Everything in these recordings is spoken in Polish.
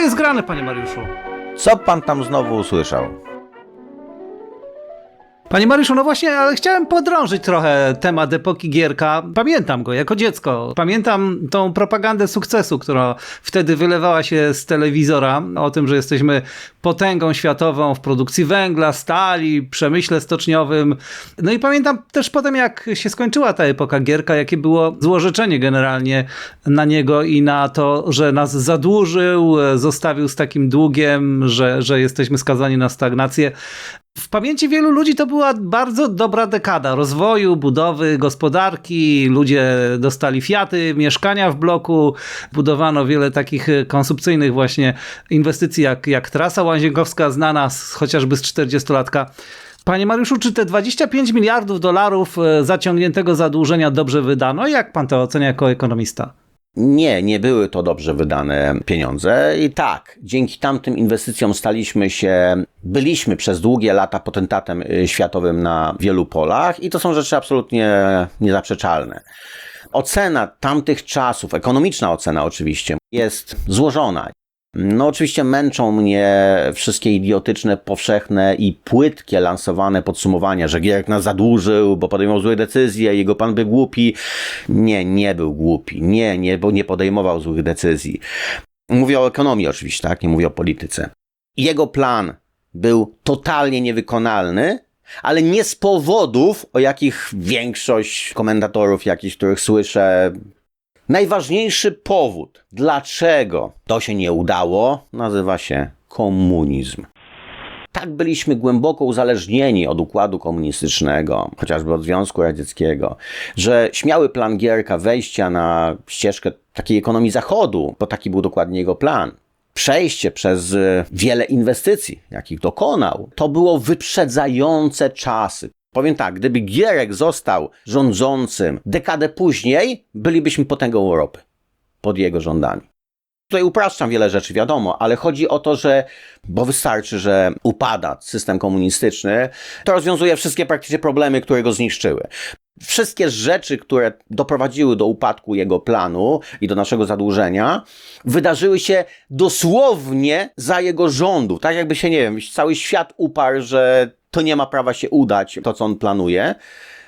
jest grane, panie Mariuszu? Co pan tam znowu usłyszał? Panie Mariuszu, no właśnie, ale chciałem podrążyć trochę temat epoki Gierka. Pamiętam go jako dziecko. Pamiętam tą propagandę sukcesu, która wtedy wylewała się z telewizora o tym, że jesteśmy potęgą światową w produkcji węgla, stali, przemyśle stoczniowym. No i pamiętam też potem, jak się skończyła ta epoka Gierka, jakie było złorzeczenie generalnie na niego i na to, że nas zadłużył, zostawił z takim długiem, że, że jesteśmy skazani na stagnację. W pamięci wielu ludzi to była bardzo dobra dekada rozwoju, budowy gospodarki. Ludzie dostali Fiaty, mieszkania w bloku, budowano wiele takich konsumpcyjnych właśnie inwestycji, jak, jak trasa łazienkowska, znana z, chociażby z 40-latka. Panie Mariuszu, czy te 25 miliardów dolarów e, zaciągniętego zadłużenia dobrze wydano? Jak pan to ocenia jako ekonomista? Nie, nie były to dobrze wydane pieniądze i tak, dzięki tamtym inwestycjom staliśmy się, byliśmy przez długie lata potentatem y, światowym na wielu polach i to są rzeczy absolutnie niezaprzeczalne. Ocena tamtych czasów, ekonomiczna ocena oczywiście, jest złożona. No, oczywiście męczą mnie wszystkie idiotyczne, powszechne i płytkie lansowane podsumowania, że Gierek nas zadłużył, bo podejmował złe decyzje, jego pan był głupi. Nie, nie był głupi. Nie, nie, bo nie podejmował złych decyzji. Mówię o ekonomii oczywiście, tak? Nie mówię o polityce. Jego plan był totalnie niewykonalny, ale nie z powodów, o jakich większość komentatorów, jakichś, których słyszę, Najważniejszy powód, dlaczego to się nie udało, nazywa się komunizm. Tak byliśmy głęboko uzależnieni od układu komunistycznego, chociażby od Związku Radzieckiego, że śmiały plan Gierka wejścia na ścieżkę takiej ekonomii Zachodu, bo taki był dokładnie jego plan, przejście przez e, wiele inwestycji, jakich dokonał, to było wyprzedzające czasy. Powiem tak, gdyby Gierek został rządzącym dekadę później, bylibyśmy potęgą Europy pod jego rządami. Tutaj upraszczam wiele rzeczy, wiadomo, ale chodzi o to, że, bo wystarczy, że upada system komunistyczny, to rozwiązuje wszystkie praktycznie problemy, które go zniszczyły. Wszystkie rzeczy, które doprowadziły do upadku jego planu i do naszego zadłużenia, wydarzyły się dosłownie za jego rządów. Tak jakby się, nie wiem, cały świat uparł, że to nie ma prawa się udać, to co on planuje.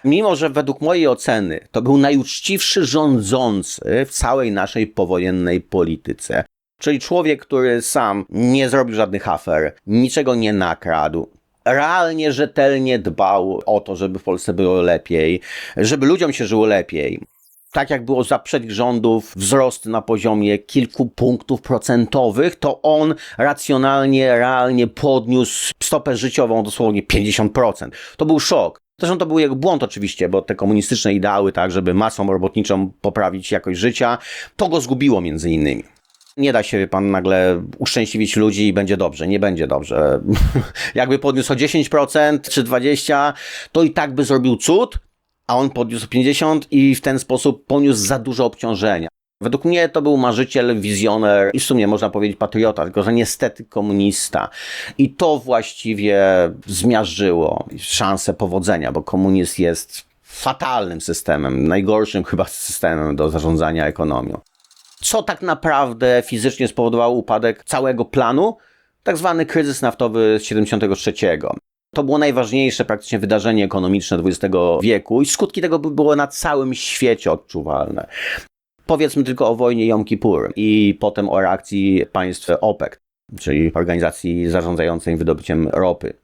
Mimo, że według mojej oceny to był najuczciwszy rządzący w całej naszej powojennej polityce. Czyli człowiek, który sam nie zrobił żadnych afer, niczego nie nakradł, realnie, rzetelnie dbał o to, żeby w Polsce było lepiej, żeby ludziom się żyło lepiej tak jak było za przednich rządów, wzrost na poziomie kilku punktów procentowych, to on racjonalnie, realnie podniósł stopę życiową dosłownie 50%. To był szok. Zresztą to był jego błąd oczywiście, bo te komunistyczne ideały, tak, żeby masą robotniczą poprawić jakość życia, to go zgubiło między innymi. Nie da się pan nagle uszczęśliwić ludzi i będzie dobrze. Nie będzie dobrze. Jakby podniósł o 10% czy 20%, to i tak by zrobił cud, a on podniósł 50 i w ten sposób poniósł za dużo obciążenia. Według mnie to był marzyciel, wizjoner i w sumie można powiedzieć patriota, tylko że niestety komunista. I to właściwie zmiażdżyło szansę powodzenia, bo komunizm jest fatalnym systemem, najgorszym chyba systemem do zarządzania ekonomią. Co tak naprawdę fizycznie spowodowało upadek całego planu? Tak zwany kryzys naftowy z 73. To było najważniejsze praktycznie wydarzenie ekonomiczne XX wieku i skutki tego były na całym świecie odczuwalne. Powiedzmy tylko o wojnie Jom Kippur i potem o reakcji państw OPEC, czyli organizacji zarządzającej wydobyciem ropy.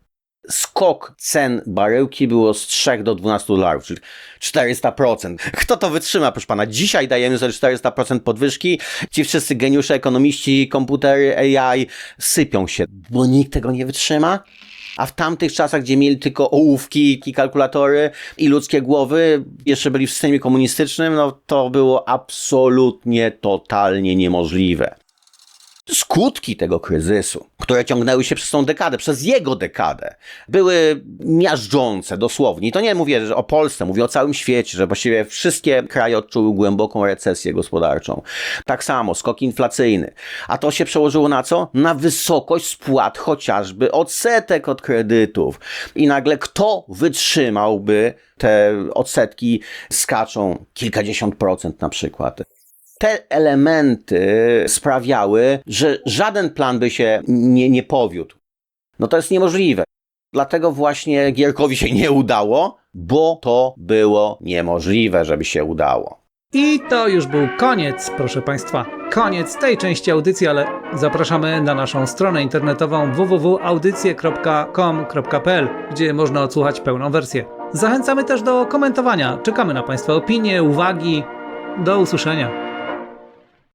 Skok cen baryłki było z 3 do 12 dolarów, czyli 400%. Kto to wytrzyma, proszę pana? Dzisiaj dajemy sobie 400% podwyżki. Ci wszyscy geniusze, ekonomiści, komputery, AI sypią się, bo nikt tego nie wytrzyma a w tamtych czasach, gdzie mieli tylko ołówki i kalkulatory i ludzkie głowy, jeszcze byli w systemie komunistycznym, no to było absolutnie, totalnie niemożliwe skutki tego kryzysu, które ciągnęły się przez tą dekadę, przez jego dekadę, były miażdżące dosłownie. I to nie mówię o Polsce, mówię o całym świecie, że właściwie wszystkie kraje odczuły głęboką recesję gospodarczą. Tak samo skok inflacyjny. A to się przełożyło na co? Na wysokość spłat chociażby odsetek od kredytów. I nagle kto wytrzymałby te odsetki skaczą kilkadziesiąt procent na przykład. Te elementy sprawiały, że żaden plan by się nie, nie powiódł. No to jest niemożliwe. Dlatego właśnie Gierkowi się nie udało, bo to było niemożliwe, żeby się udało. I to już był koniec, proszę Państwa. Koniec tej części audycji, ale zapraszamy na naszą stronę internetową www.audycje.com.pl, gdzie można odsłuchać pełną wersję. Zachęcamy też do komentowania. Czekamy na Państwa opinie, uwagi. Do usłyszenia.